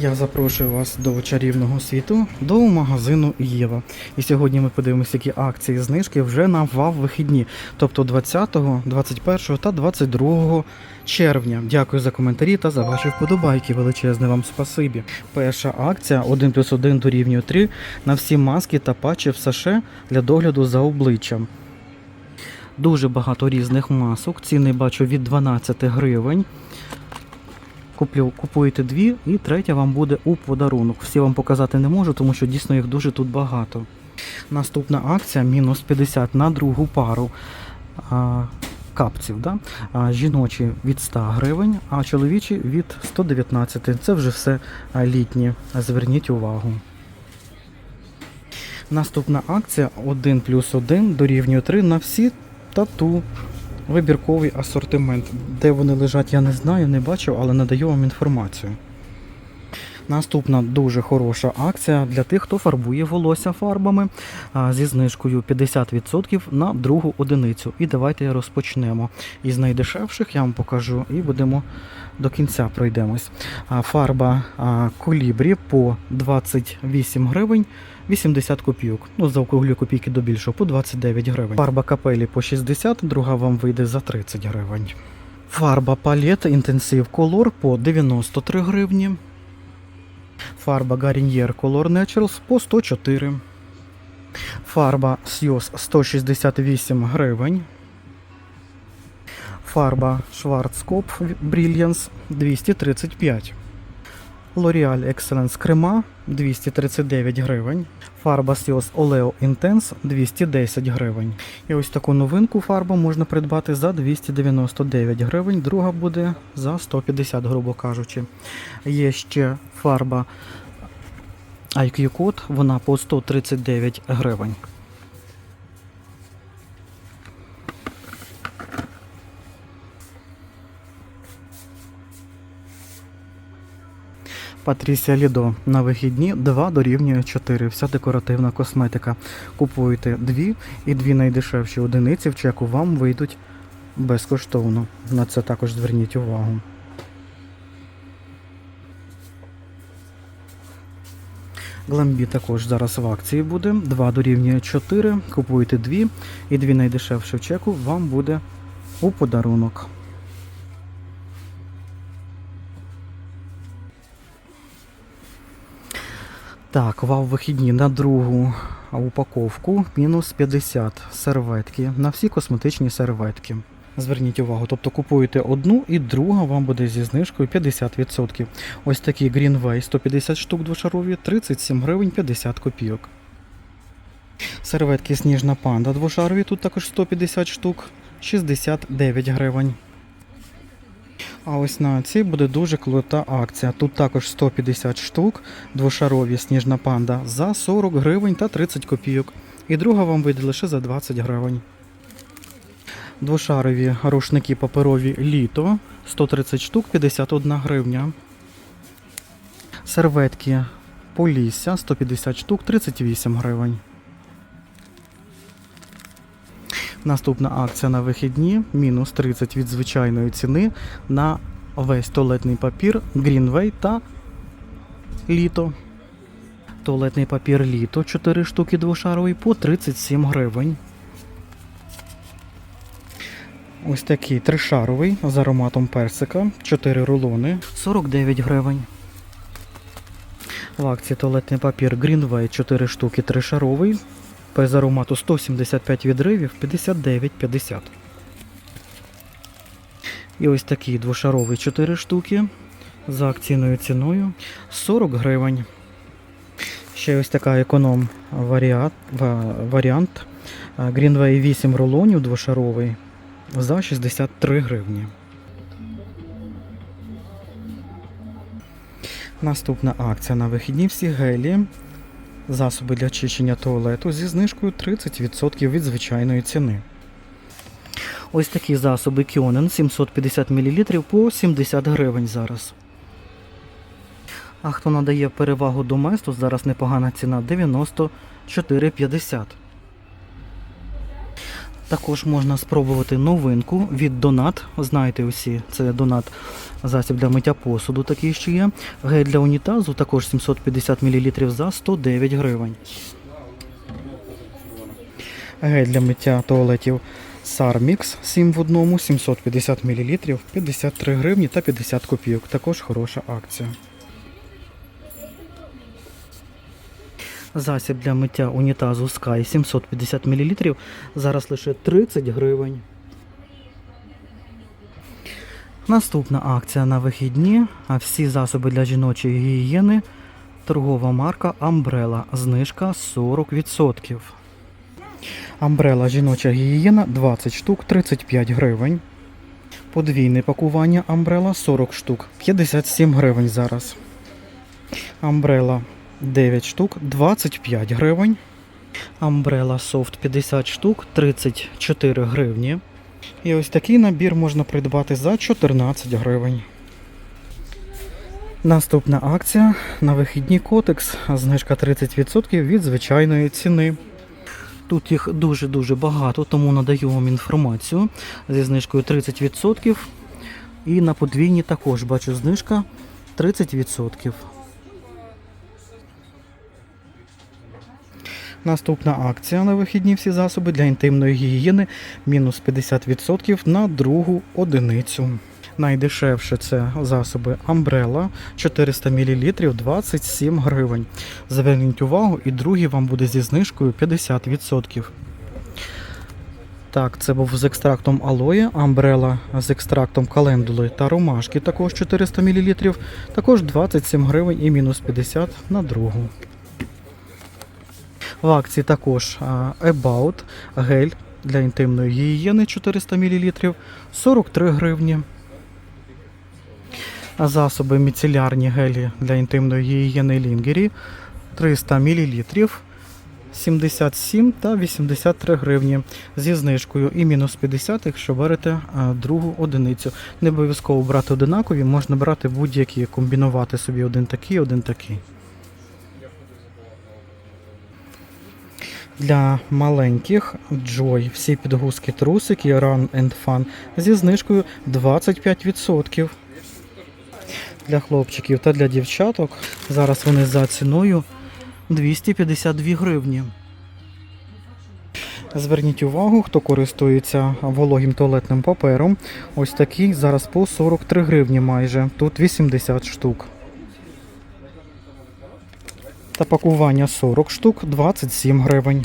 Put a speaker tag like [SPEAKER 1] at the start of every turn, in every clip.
[SPEAKER 1] Я запрошую вас до чарівного світу, до магазину Єва. І сьогодні ми подивимося, які акції знижки вже на ВАВ вихідні, тобто 20, 21 та 22 червня. Дякую за коментарі та за ваші вподобайки. Величезне вам спасибі. Перша акція 1 плюс 1 дорівнює 3 на всі маски та патчі в США для догляду за обличчям. Дуже багато різних масок. Ціни бачу від 12 гривень. Куплю, купуєте дві, і третя вам буде у подарунок. Всі вам показати не можу, тому що дійсно їх дуже тут багато. Наступна акція мінус 50 на другу пару а, капців. Да? А, жіночі від 100 гривень, а чоловічі від 119. Це вже все літні. Зверніть увагу. Наступна акція 1 плюс 1 дорівнює 3 на всі тату. Вибірковий асортимент. Де вони лежать, я не знаю, не бачив, але надаю вам інформацію. Наступна дуже хороша акція для тих, хто фарбує волосся фарбами зі знижкою 50% на другу одиницю. І давайте розпочнемо. Із найдешевших я вам покажу і будемо до кінця пройдемось. Фарба колібрі по 28 гривень 80 копійок. Ну, заокруглю копійки до більшого, по 29 гривень. Фарба капелі по 60, друга вам вийде за 30 гривень. Фарба палет інтенсив колор по 93 гривні. Фарба Garnier Color Naturals по 104. Фарба Сьос 168 гривень. Фарба Schwarzkopf Brilliance 235. L'Oreal Excellence Крема 239 гривень. Фарба Sios Oleo Intense 210 гривень. І ось таку новинку фарбу можна придбати за 299 гривень. Друга буде за 150, грубо кажучи. Є ще фарба IQ Code, вона по 139 гривень. Патрісія Лідо на вихідні 2 дорівнює 4. Вся декоративна косметика. Купуєте дві і дві найдешевші одиниці в чеку вам вийдуть безкоштовно. На це також зверніть увагу. Гламбі також зараз в акції буде. 2 дорівнює 4. Купуєте дві і дві найдешевші в чеку вам буде у подарунок. Так, вав вихідні на другу упаковку мінус 50 серветки на всі косметичні серветки. Зверніть увагу, тобто купуєте одну і друга вам буде зі знижкою 50%. Ось такі Greenway 150 штук двошарові, 37 гривень 50 копійок. Серветки Сніжна панда двошарові, тут також 150 штук, 69 гривень. А ось на цій буде дуже крута акція. Тут також 150 штук, двошарові сніжна панда за 40 гривень та 30 копійок. І друга вам вийде лише за 20 гривень. Двошарові рушники паперові літо 130 штук 51 гривня. Серветки Полісся 150 штук 38 гривень. Наступна акція на вихідні мінус 30 від звичайної ціни на весь туалетний папір Greenway та літо. Туалетний папір літо 4 штуки двошаровий по 37 гривень. Ось такий тришаровий з ароматом персика 4 рулони 49 гривень. В акції туалетний папір Greenway 4 штуки тришаровий без аромату 175 відривів 59,50. І ось такий двошаровий 4 штуки за акційною ціною 40 гривень. Ще ось така економ варіант, варіант Greenway 8 рулонів двошаровий за 63 гривні. Наступна акція на вихідні всі гелі. Засоби для очищення туалету зі знижкою 30% від звичайної ціни. Ось такі засоби Кіонен 750 мл по 70 гривень зараз. А хто надає перевагу до месту, зараз непогана ціна 94,50. Також можна спробувати новинку від Донат. Знаєте усі, це Донат засіб для миття посуду, такий ще є. Гель для унітазу також 750 мл за 109 гривень. Гель для миття туалетів Sarmix 7 в одному, 750 мл, 53 гривні та 50 копійок. Також хороша акція. Засіб для миття унітазу Sky 750 мл. Зараз лише 30 гривень. Наступна акція на вихідні. А всі засоби для жіночої гігієни. Торгова марка Umbrella. Знижка 40%. Амбрела жіноча гігієна 20 штук 35 гривень. Подвійне пакування Амбрела 40 штук 57 гривень зараз. Амбрела 9 штук 25 гривень. Амбрела Софт 50 штук 34 гривні. І ось такий набір можна придбати за 14 гривень. Наступна акція на вихідні котекс. Знижка 30% від звичайної ціни. Тут їх дуже-дуже багато, тому надаю вам інформацію зі знижкою 30%. І на подвійні також бачу знижка 30%. Наступна акція на вихідні всі засоби для інтимної гігієни мінус 50% на другу одиницю. Найдешевше це засоби Umbrella 400 мл 27 гривень. Зверніть увагу, і другий вам буде зі знижкою 50%. Так, це був з екстрактом алоє, Umbrella з екстрактом календули та ромашки, також 400 мл, також 27 гривень і мінус 50 на другу. В акції також About гель для інтимної гігієни 400 мл 43 гривні. Засоби міцелярні гелі для інтимної гігієни Лінгері 300 мл 77 та 83 гривні зі знижкою і мінус 50, якщо берете другу одиницю. Не обов'язково брати одинакові, можна брати будь-які, комбінувати собі один такий, один такий. Для маленьких Joy всі підгузки трусики Run and Fun зі знижкою 25%. Для хлопчиків та для дівчаток зараз вони за ціною 252 гривні. Зверніть увагу, хто користується вологим туалетним папером. Ось такий зараз по 43 гривні майже. Тут 80 штук. Та пакування 40 штук 27 гривень.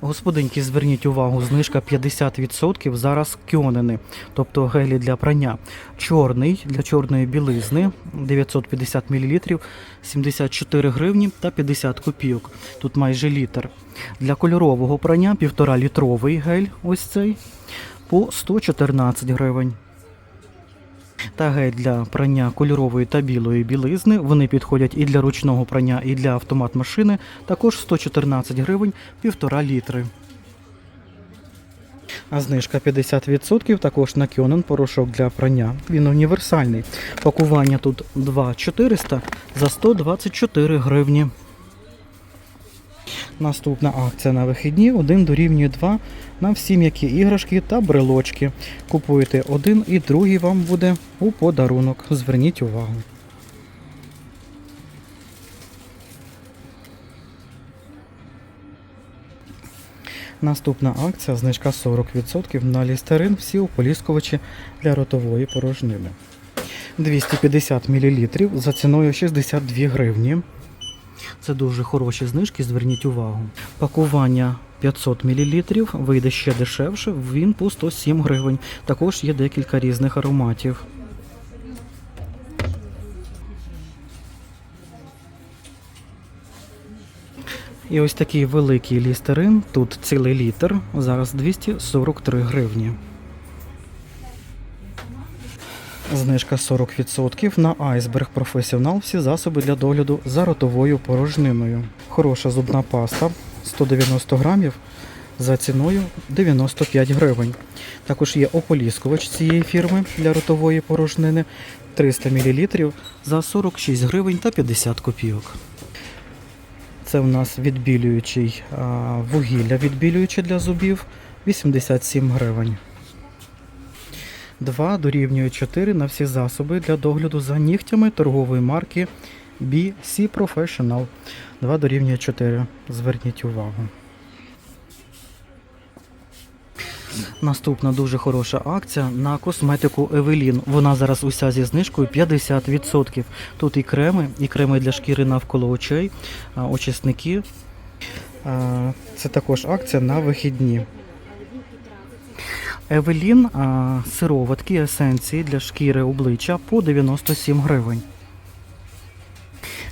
[SPEAKER 1] Господинки, зверніть увагу, знижка 50% зараз кьонени, тобто гелі для прання. Чорний для чорної білизни 950 мл 74 гривні та 50 копійок. Тут майже літр. Для кольорового прання 1,5 літровий гель, ось цей, по 114 гривень. Та гель для прання кольорової та білої білизни. Вони підходять і для ручного прання, і для автомат машини. Також 114 гривень, 1,5 літри. А знижка 50% також на Кьонен порошок для прання. Він універсальний. Пакування тут 2,400 за 124 гривні. Наступна акція на вихідні 1 дорівнює 2 на всі м'які іграшки та брелочки. Купуєте один і другий вам буде у подарунок. Зверніть увагу. Наступна акція знижка 40% на лістерин всі ополіскувачі для ротової порожнини. 250 мл за ціною 62 гривні. Це дуже хороші знижки, зверніть увагу. Пакування 500 мл вийде ще дешевше, він по 107 гривень. Також є декілька різних ароматів. І ось такий великий лістерин, тут цілий літр, зараз 243 гривні. Знижка 40% на Iceberg Professional всі засоби для догляду за ротовою порожниною. Хороша зубна паста 190 грамів за ціною 95 гривень. Також є ополіскувач цієї фірми для ротової порожнини 300 мл за 46 гривень та 50 копійок. Це у нас відбілюючий вугілля, відбілююче для зубів 87 гривень. 2 дорівнює 4 на всі засоби для догляду за нігтями торгової марки BC Professional. 2 дорівнює 4. Зверніть увагу. Наступна дуже хороша акція на косметику Евелін. Вона зараз уся зі знижкою 50%. Тут і креми, і креми для шкіри навколо очей, очисники. Це також акція на вихідні. Евелін а, сироватки есенції для шкіри обличчя по 97 гривень.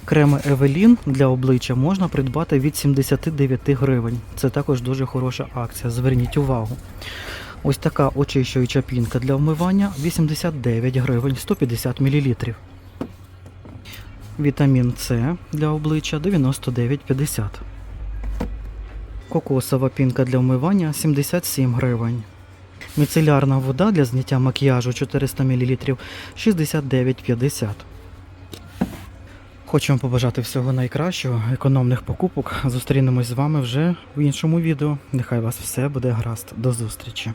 [SPEAKER 1] Креми Евелін для обличчя можна придбати від 79 гривень. Це також дуже хороша акція. Зверніть увагу. Ось така очищуюча пінка для вмивання 89 гривень 150 мл. Вітамін С для обличчя 99,50. Кокосова пінка для вмивання 77 гривень. Міцелярна вода для зняття макіяжу 400 мл 69,50. Хочу побажати всього найкращого, економних покупок. Зустрінемось з вами вже в іншому відео. Нехай вас все буде гаразд. До зустрічі!